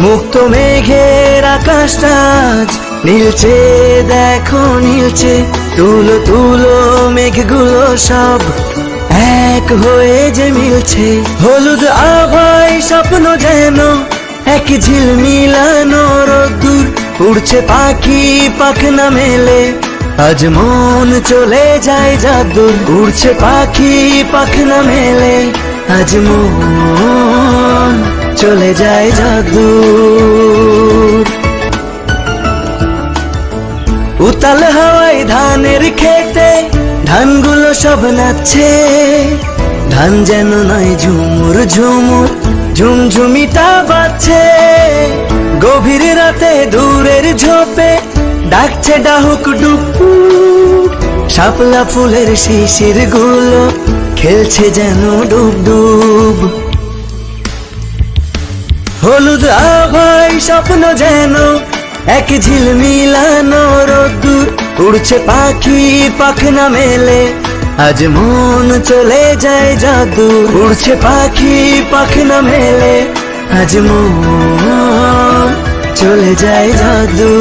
মুক্ত মেঘের আকাশটা নীলছে দেখো নীলছে তুলো তুলো মেঘগুলো সব এক হয়ে যে মিলছে। হলুদ আভাই স্বপ্ন যেন, এক ঝিল মিলানো রোদ্দুর উড়ছে পাখি পাখনা মেলে। আজ মন চলে যায় জাদুর, উড়ছে পাখি পাখনা মেলে। আজ মন চলে যায় জাদুর উতাল হাওয়ায় ধানের খেতে ধানগুলো সব নাচছে। ধান যেন নয় ঝুমুর ঝুমুর, ঝুমঝুমিটা বাজছে। গভীর রাতে দূরের ঝোপে ডাকছে ডাহুক ডুকু। শাপলা ফুলের শিশিরগুলো খেলছে যেন ডুব ডুব হলুদ আভাই স্বপ্ন যেন, এক ঝিল মিলানো রোদ্দুর, উড়ছে পাখি পাখনা মেলে। আজ মন চলে যায় জাদু, উড়ছে পাখি পাখনা মেলে। আজ মন চলে যায় জাদু।